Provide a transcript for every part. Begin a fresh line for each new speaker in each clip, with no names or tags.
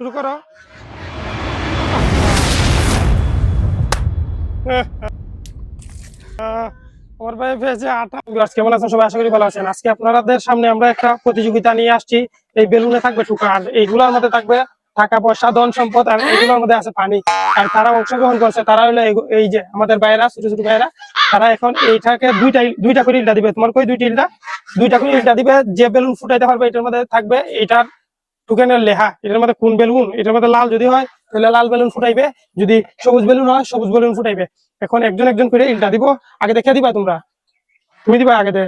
শুরু করো। আমার ভাই Viewers, কেমন আছেন? সবাই আশা করি ভালো আছেন। আজকে সামনে আমরা একটা প্রতিযোগিতা নিয়ে আসছি। এই বেলুনে থাকবে এইগুলোর মধ্যে থাকবে টাকা পয়সা ধন সম্পদ আর এইগুলোর মধ্যে আছে পানি। আর তারা অংশগ্রহণ করছে তারা হলো এই- যে আমাদের ভাইয়েরা ছোট ছোট ভাইয়েরা তারা এখন এইটাকে দুইটা দুইটা করে ইলটা দিবে। তোমার কই দুইটা ইলটা? দুইটা করে ইলটা দিবে যে বেলুন ফুটাইতে পারবে এটার মধ্যে থাকবে এটার টুকেনের লেহা এটার মধ্যে কোন বেলুন? এটার মধ্যে লাল যদি হয় তাহলে লাল বেলুন ফুটাইবে। যদি সবুজ বেলুন হয় সবুজ বেলুন ফুটাইবে। এখন একজন একজন করে ইলটা দিব আগে দেখে দিবা তোমরা। তুমি দিবা আগে দে।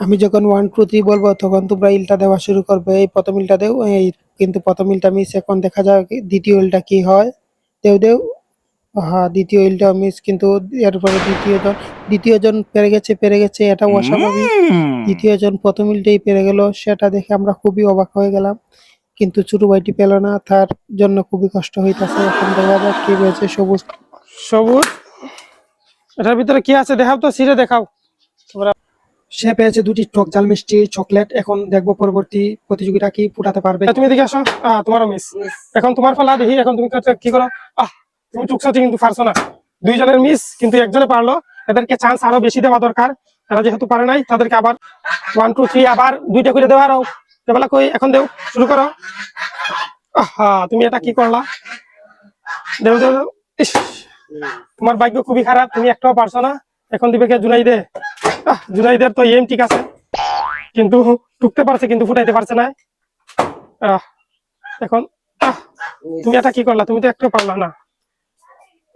আমি যখন ওয়ান টু থ্রি বলব তখন তোমরা ইলটা দেওয়া শুরু করবে। এই প্রথম ইলটা দেও এই কিন্তু প্রথম ইলটা মিস এখন দেখা যাক দ্বিতীয় ইলটা কি হয়। দেও দেও। হ্যাঁ দ্বিতীয় ইলটা মিস কিন্তু এরপরে দ্বিতীয় জন দ্বিতীয় জন পেরে গেছে পেরে গেছে এটা অস্বাভাবিক। দ্বিতীয় জন প্রথম ইলটাই পেরে গেল সেটা দেখে আমরা খুবই অবাক হয়ে গেলাম। কিন্তু ছোট ভাইটি পেল না তার জন্য খুবই কষ্ট হইতাছে। এখন দেখা যাক কি হয়েছে সবুজ।
সবুজ? এটার ভিতরে কি আছে? দেখাও তো সিরে দেখাও।
সে পেয়েছে দুটি টক জাল মিষ্টি চকলেট। এখন দেখব পরবর্তী প্রতিযোগিতা কি ফুটাতে পারবে।
তুমি এদিকে আসো। তোমারও মিস এখন তোমার ফলা দেখি। এখন তুমি কি করো? আহ তুমি টুকসাতে কিন্তু পারছ না। দুইজনের মিস কিন্তু একজনে পারল। এদেরকে চান্স আরও বেশি দেওয়া দরকার। তারা যেহেতু পারে নাই তাদেরকে আবার ওয়ান টু থ্রি আবার দুইটা করে দেওয়া আরও। এবেলা কই এখন দেও শুরু করো। আহা তুমি এটা কি করলা? দেও দেও তোমার ভাগ্য খুবই খারাপ তুমি একটাও পারছ না। এখন দিবে কে? জুনাইদে। আহ, জুনাইদের তো এম ঠিক আছে। কিন্তু টুকতে পারছে কিন্তু ফুটাইতে পারছে না। আহ, এখন তুমি এটা কি করলা? তুমি তো একটু পারলা না।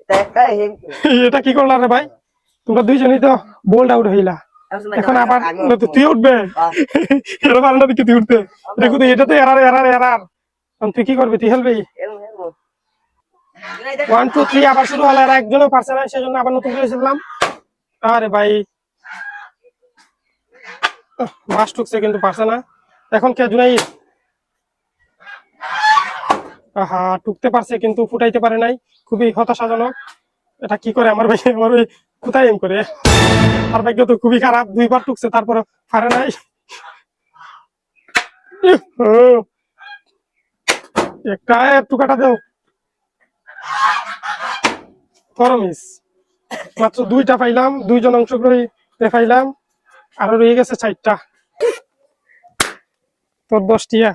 এটা কি করলা রে ভাই? তোমরা দুইজনই তো বোল্ড আউট হইলা। এখন আবার তুই উঠবে? পারে দেখি তুই উঠতে। দেখো তো এটা তো এরার এরার এরার। তুই কি করবি? তুই হেলবি ওয়ান টু থ্রি আবার শুরু হলো। এরা একজনও পারছে না সেজন্য আবার নতুন করে এসেছিলাম আরে ভাই। বাস ঠুকছে কিন্তু পারছে না। এখন কে জুনাই আহা টুকতে পারছে কিন্তু ফুটাইতে পারে নাই। খুবই হতাশাজনক। এটা কি করে আমার ভাই আমার ভাই কোথায় এম করে তার ভাগ্য তো খুবই খারাপ দুইবার টুকছে তারপর পারে নাই। একটা দেও মাত্র দুইটা পাইলাম দুইজন অংশগ্রহী পাইলাম আরও রয়ে গেছে চারটা তোর দশটিয়া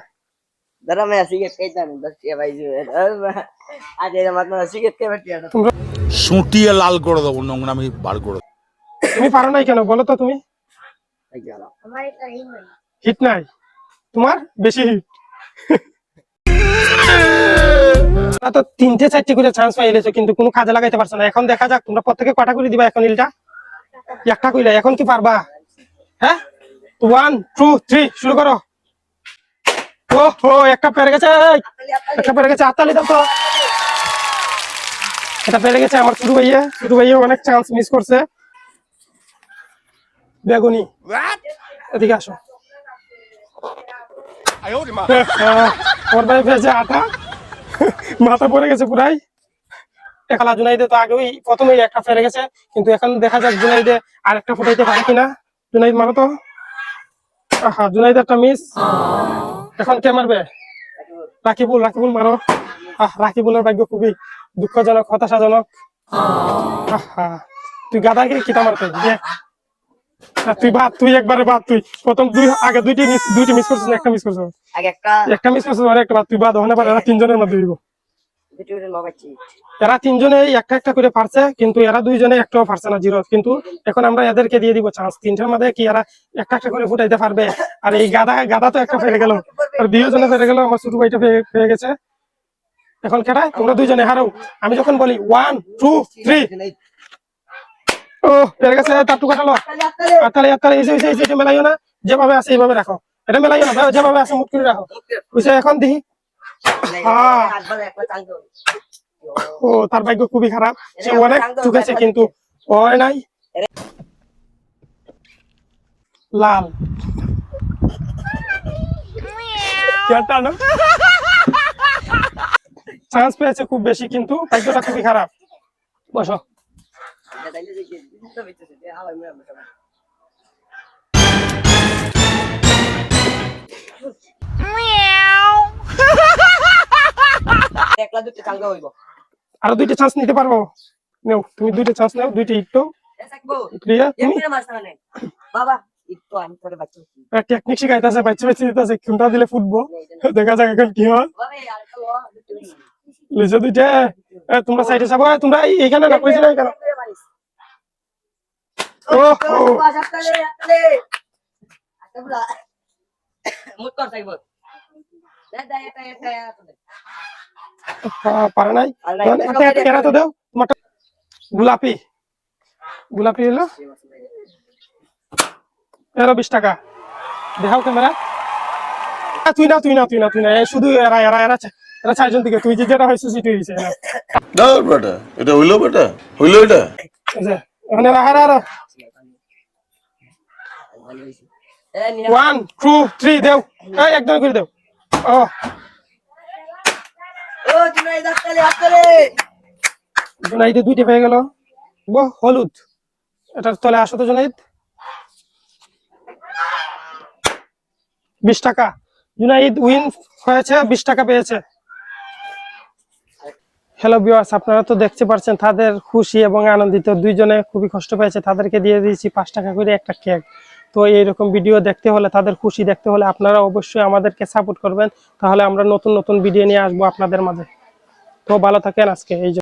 sige kay tan das ভাই আজ sige
সুটিয়ে লাল করে দেবো নোংরামি বার করে।
তুমি পারো নাই কেন? বলো তো তুমি। হিট নাই। তোমার বেশি হিট তো তিনটে চারটে করে চান্স কিন্তু কোনো কাজে লাগাইতে এখন দেখা যাক, তোমরা প্রত্যেকে করে দিবা এখন একটা এখন কি পারবা? হ্যাঁ? ওয়ান টু থ্রি শুরু করো। ও একটা পেরে গেছে একটা পেরে গেছে হাততালি দাও তো। এটা পেরে গেছে আমার শুরু ভাইয়া। শুরু ভাইয়া অনেক চান্স মিস করছে। বেগুনি। এদিকে আসো। ওর ভাই ভেজে আটা। মাথা পড়ে গেছে পুরাই। খেলা জুনাইদে তো আগেই প্রথমেই একটা ফেরে গেছে। কিন্তু এখন দেখা যাক জুনাইদে আর একটা ফুটাইতে পারে কিনা। জুনাইদ মারো তো। আহা জুনাইদ একটা মিস এখন কে মারবে? রাকিবুল রাকিবুল মারো। আহ রাকিবুলের ভাগ্য খুবই দুঃখজনক হতাশাজনক। তুই গাদাকে কিতা মারতে? তুই বাদ তুই একবারে বাদ তুই। প্রথম দুই আগে দুইটি দুইটি মিস করছিস একটা মিস করছিস।
আগে একটা
একটা মিস করছিস আর একটা বাদ। তুই বাদ হনে পারে এরা তিনজনের মধ্যে দিব এরা তিনজনে একটা একটা করে পারছে কিন্তু এরা দুইজনে একটাও পারছে না জিরো কিন্তু এখন আমরা এদেরকে দিয়ে দিব চান্স তিনটার মধ্যে কি এরা একটা একটা করে ফুটাইতে পারবে? আর এই গাদা গাদা তো একটা ফেরে গেল। আর দুইজনে ফেরে গেল আমার ছোট ভাইটা ফে- গেছে। এখন কেটায় তোমরা দুইজনে হারো। আমি যখন বলি ওয়ান টু থ্রি ও ফেরে গেছে তার টুকাটালো আতালে আতালে এসে এসে এসে মেলাইও না। যেভাবে আছে এইভাবে রাখো। এটা মেলাইও না যেভাবে আছে মুখ করে রাখো। বুঝছে? এখন দেখি হ্যাঁ। ও তার ভাগ্য খুবই খারাপ। সে অনেক চুকেছে কিন্তু হয় নাই। লাল। কেটা না চান্স পেয়েছে খুব বেশি কিন্তু ভাগ্যটা খুবই খারাপ। বসো। আরও দুইটা চান্স নিতে পারব? নেও তুমি দুইটা চান্স নাও দুইটা ক্লিয়ার তুমি?
বাবা বাচ্চা
টেকনিক শিখাইতেছে বাচ্চা বাচ্চা দিতেছে কোনটা দিলে ফুটবো। দেখা যাক এখন কি হয়। লিজে দুইটা এ, তোমরা সাইডে যাব তোমরা এই- এইখানে না কইছি না এখানে। পারে নাই। এরা তো দেও গোলাপি। গোলাপি হলো? এরা বিশ টাকা। দেখাও ক্যামেরা। তুই না তুই না তুই না তুই না। শুধু এরা এরা এরা এরা চারজন থেকে তুই যে যেটা হয়েছে সেটাই হয়েছে
বেটা এটা হইল বেটা হইল এটা?
এখানে ওয়ান টু থ্রি দেও। এই একদম করে দেও। ও।
ও
জুনাইদে দুইটা পেয়ে গেল। বহ হলুদ। এটার তলে আসো তো জুনাইদ। বিশ টাকা। জুনাইদ উইন হয়েছে বিশ টাকা পেয়েছে। হ্যালো বিওয়ার্স আপনারা তো দেখতে পাচ্ছেন তাদের খুশি এবং আনন্দিত দুইজনে খুবই কষ্ট পেয়েছে। তাদেরকে দিয়ে দিয়েছি পাঁচ টাকা করে একটা কেক তো এইরকম ভিডিও দেখতে হলে, তাদের খুশি দেখতে হলে আপনারা অবশ্যই আমাদেরকে সাপোর্ট করবেন। তাহলে আমরা নতুন নতুন ভিডিও নিয়ে আসব আপনাদের মাঝে। তো ভালো থাকেন আজকে, এই